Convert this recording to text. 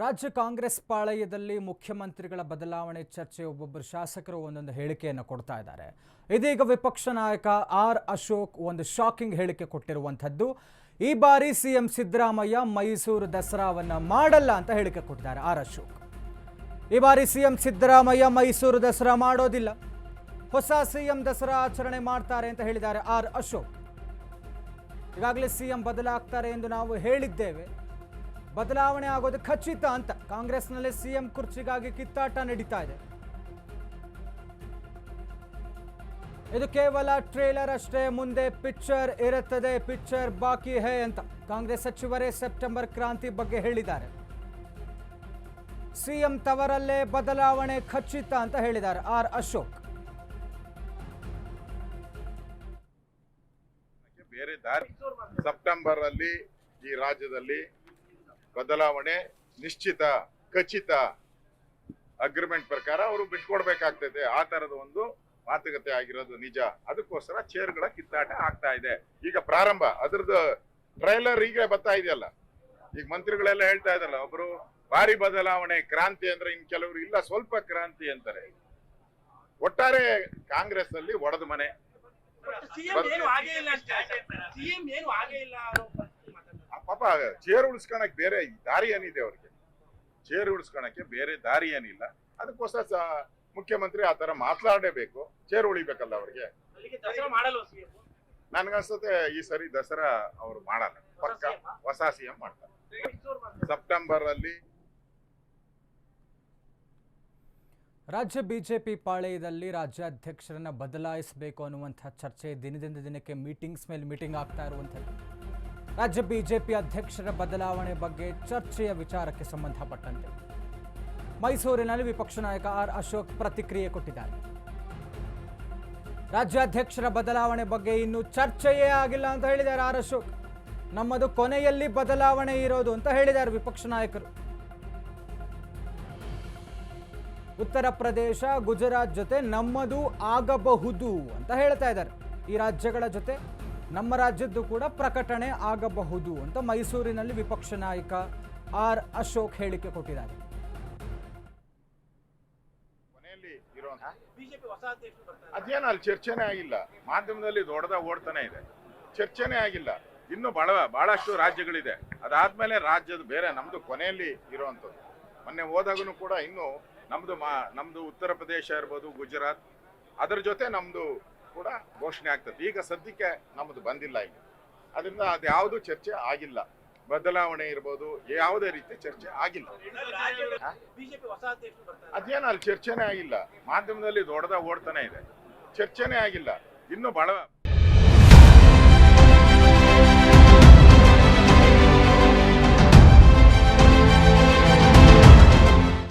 ರಾಜ್ಯ ಕಾಂಗ್ರೆಸ್ ಪಾಳಯದಲ್ಲಿ ಮುಖ್ಯಮಂತ್ರಿಗಳ ಬದಲಾವಣೆ ಚರ್ಚೆ ಒಬ್ಬೊಬ್ಬರು ಶಾಸಕರು ಒಂದೊಂದು ಹೇಳಿಕೆಯನ್ನು ಕೊಡ್ತಾ ಇದ್ದಾರೆ. ಇದೀಗ ವಿಪಕ್ಷ ನಾಯಕ ಆರ್ ಅಶೋಕ್ ಒಂದು ಶಾಕಿಂಗ್ ಹೇಳಿಕೆ ಕೊಟ್ಟಿರುವಂಥದ್ದು. ಈ ಬಾರಿ ಸಿಎಂ ಸಿದ್ದರಾಮಯ್ಯ ಮೈಸೂರು ದಸರಾವನ್ನು ಮಾಡಲ್ಲ ಅಂತ ಹೇಳಿಕೆ ಕೊಟ್ಟಿದ್ದಾರೆ ಆರ್ ಅಶೋಕ್. ಈ ಬಾರಿ ಸಿಎಂ ಸಿದ್ದರಾಮಯ್ಯ ಮೈಸೂರು ದಸರಾ ಮಾಡೋದಿಲ್ಲ. ಹೊಸ ಸಿಎಂ ದಸರಾ ಆಚರಣೆ ಮಾಡ್ತಾರೆ ಅಂತ ಹೇಳಿದ್ದಾರೆ ಆರ್ ಅಶೋಕ್. ಈಗಾಗಲೇ ಸಿಎಂ ಬದಲಾಗ್ತಾರೆ ಎಂದು ನಾವು ಹೇಳಿದ್ದೇವೆ. ಬದಲಾವಣೆ ಆಗೋದು ಖಚಿತ ಅಂತ ಕಾಂಗ್ರೆಸ್ನಲ್ಲಿ ಸಿಎಂ ಕುರ್ಚಿಗಾಗಿ ಕಿತ್ತಾಟ ನಡೀತಾ ಇದೆ. ಇದು ಕೇವಲ ಟ್ರೇಲರ್ ಅಷ್ಟೇ, ಮುಂದೆ ಪಿಕ್ಚರ್ ಇರುತ್ತದೆ, ಪಿಕ್ಚರ್ ಬಾಕಿ ಹೇ ಅಂತ ಕಾಂಗ್ರೆಸ್ ಸಚಿವರೇ ಸೆಪ್ಟೆಂಬರ್ ಕ್ರಾಂತಿ ಬಗ್ಗೆ ಹೇಳಿದ್ದಾರೆ. ಸಿಎಂ ತವರಲ್ಲೇ ಬದಲಾವಣೆ ಖಚಿತ ಅಂತ ಹೇಳಿದ್ದಾರೆ ಆರ್ ಅಶೋಕ್. ಬೇರೆ ಸೆಪ್ಟೆಂಬರ್ ಅಲ್ಲಿ ಈ ರಾಜ್ಯದಲ್ಲಿ ಬದಲಾವಣೆ ನಿಶ್ಚಿತ ಖಚಿತ ಅಗ್ರಿಮೆಂಟ್ ಪ್ರಕಾರ ಅವರು ಬಿಟ್ಕೊಡ್ಬೇಕಾಗ್ತದೆ. ಆ ತರದ ಒಂದು ಮಾತುಕತೆ ಆಗಿರೋದು ನಿಜ. ಅದಕ್ಕೋಸ್ಕರ ಚೇರ್ಗಳ ಕಿತ್ತಾಟ ಆಗ್ತಾ ಇದೆ. ಈಗ ಪ್ರಾರಂಭ. ಅದ್ರದ್ದು ಟ್ರೈಲರ್ ಈಗ ಬರ್ತಾ ಇದೆಯಲ್ಲ? ಈಗ ಮಂತ್ರಿಗಳೆಲ್ಲ ಹೇಳ್ತಾ ಇದಲ್ಲ ಒಬ್ರು ಭಾರಿ ಬದಲಾವಣೆ ಕ್ರಾಂತಿ ಅಂದ್ರೆ ಇನ್ ಕೆಲವರು ಇಲ್ಲ ಸ್ವಲ್ಪ ಕ್ರಾಂತಿ ಅಂತಾರೆ. ಒಟ್ಟಾರೆ ಕಾಂಗ್ರೆಸ್ ಅಲ್ಲಿ ಒಡೆದ ಮನೆ. ಪಾಪ ಚೇರ್ ಉಳಿಸ್ಕೊಳಕ್ ಬೇರೆ ದಾರಿ ಏನಿದೆ ಅವ್ರಿಗೆ? ಚೇರ್ ಉಳಿಸ್ಕೊಳಕ್ಕೆ ಬೇರೆ ದಾರಿ ಏನಿಲ್ಲ. ಅದಕ್ಕೋಸ್ಕರ ಸ- ಮುಖ್ಯಮಂತ್ರಿ ಆ ತರ ಮಾತಾಡಬೇಕು ಚೇರ್ ಉಳಿಬೇಕಲ್ಲ ಅವ್ರಿಗೆ? ನನ್ಗನ್ಸುತ್ತೆ ಈ ಸರಿ ದಸರಾ ಅವ್ರು ಮಾಡಲ್ಲ. ಪಕ್ಕ ಹೊಸ ಸಿಎಂ ಮಾಡ್ತಾರೆ. ಸೆಪ್ಟೆಂಬರ್ ಅಲ್ಲಿ ರಾಜ್ಯ ಬಿಜೆಪಿ ಪಾಳೆಯದಲ್ಲಿ ರಾಜ್ಯಾಧ್ಯಕ್ಷರನ್ನ ಬದಲಾಯಿಸಬೇಕು ಅನ್ನುವಂಥ ಚರ್ಚೆ ದಿನದಿಂದ ದಿನಕ್ಕೆ ಮೀಟಿಂಗ್ಸ್ ಮೇಲೆ ಮೀಟಿಂಗ್ ಆಗ್ತಾ ಇರುವಂಥದ್ದು. ರಾಜ್ಯ ಬಿಜೆಪಿ ಅಧ್ಯಕ್ಷರ ಬದಲಾವಣೆ ಬಗ್ಗೆ ಚರ್ಚೆಯ ವಿಚಾರಕ್ಕೆ ಸಂಬಂಧಪಟ್ಟಂತೆ. ಮೈಸೂರಿನಲ್ಲಿ ವಿಪಕ್ಷ ನಾಯಕ ಆರ್ ಅಶೋಕ್ ಪ್ರತಿಕ್ರಿಯೆ ಕೊಟ್ಟಿದ್ದಾರೆ. ರಾಜ್ಯಾಧ್ಯಕ್ಷರ ಬದಲಾವಣೆ ಬಗ್ಗೆ ಇನ್ನೂ ಚರ್ಚೆಯೇ ಆಗಿಲ್ಲ ಅಂತ ಹೇಳಿದ್ದಾರೆ ಆರ್ ಅಶೋಕ್. ನಮ್ಮದು ಕೊನೆಯಲ್ಲಿ ಬದಲಾವಣೆ ಇರೋದು ಅಂತ ಹೇಳಿದ್ದಾರೆ ವಿಪಕ್ಷ ನಾಯಕರು. ಉತ್ತರ ಪ್ರದೇಶ, ಗುಜರಾತ್ ಜೊತೆ ನಮ್ಮದು ಆಗಬಹುದು ಅಂತ ಹೇಳ್ತಾ ಇದ್ದಾರೆ. ಈ ರಾಜ್ಯಗಳ ಜೊತೆ ನಮ್ಮ ರಾಜ್ಯದ್ದು ಕೂಡ ಪ್ರಕಟಣೆ ಆಗಬಹುದು ಅಂತ ಮೈಸೂರಿನಲ್ಲಿ ವಿಪಕ್ಷ ನಾಯಕ ಆರ್ ಅಶೋಕ್ ಹೇಳಿಕೆ ಕೊಟ್ಟಿದ್ದಾರೆ. ಅದೇನು ಅಲ್ಲಿ ಚರ್ಚೆನೇ ಆಗಿಲ್ಲ. ಮಾಧ್ಯಮದಲ್ಲಿ ದೊಡ್ಡದಾಗ ಓಡ್ತಾನೆ ಇದೆ. ಚರ್ಚೆನೇ ಆಗಿಲ್ಲ. ಇನ್ನು ಬಹಳ, ಬಹಳಷ್ಟು ರಾಜ್ಯಗಳಿದೆ. ಅದಾದ್ಮೇಲೆ ರಾಜ್ಯದ ಬೇರೆ, ನಮ್ದು ಕೊನೆಯಲ್ಲಿ ಇರುವಂತದ್ದು ಮೊನ್ನೆ ಹೋದಾಗೂ ಕೂಡ ಇನ್ನು ನಮ್ದು ಮಾ, ನಮ್ದು ಉತ್ತರ ಪ್ರದೇಶ ಇರ್ಬೋದು, ಗುಜರಾತ್. ಅದರ ಜೊತೆ ನಮ್ದು ಕೂಡ ಘೋಷಣೆ ಆಗ್ತದೆ. ಈಗ ಸದ್ಯಕ್ಕೆ ನಮ್ಮದು ಬಂದಿಲ್ಲ ಈಗ ಅದರಿಂದ ಅದ್ಯಾವುದು ಚರ್ಚೆ ಆಗಿಲ್ಲ. ಬದಲಾವಣೆ ಇರ್ಬೋದು ಯಾವುದೇ ರೀತಿ ಚರ್ಚೆ ಆಗಿಲ್ಲ. ಅದೇನು ಅಲ್ಲಿ ಚರ್ಚೆನೇ ಆಗಿಲ್ಲ. ಮಾಧ್ಯಮದಲ್ಲಿ ದೊಡ್ಡದ ಓಡ್ತಾನೆ ಇದೆ. ಚರ್ಚೆನೇ ಆಗಿಲ್ಲ. ಇನ್ನು ಬಹಳ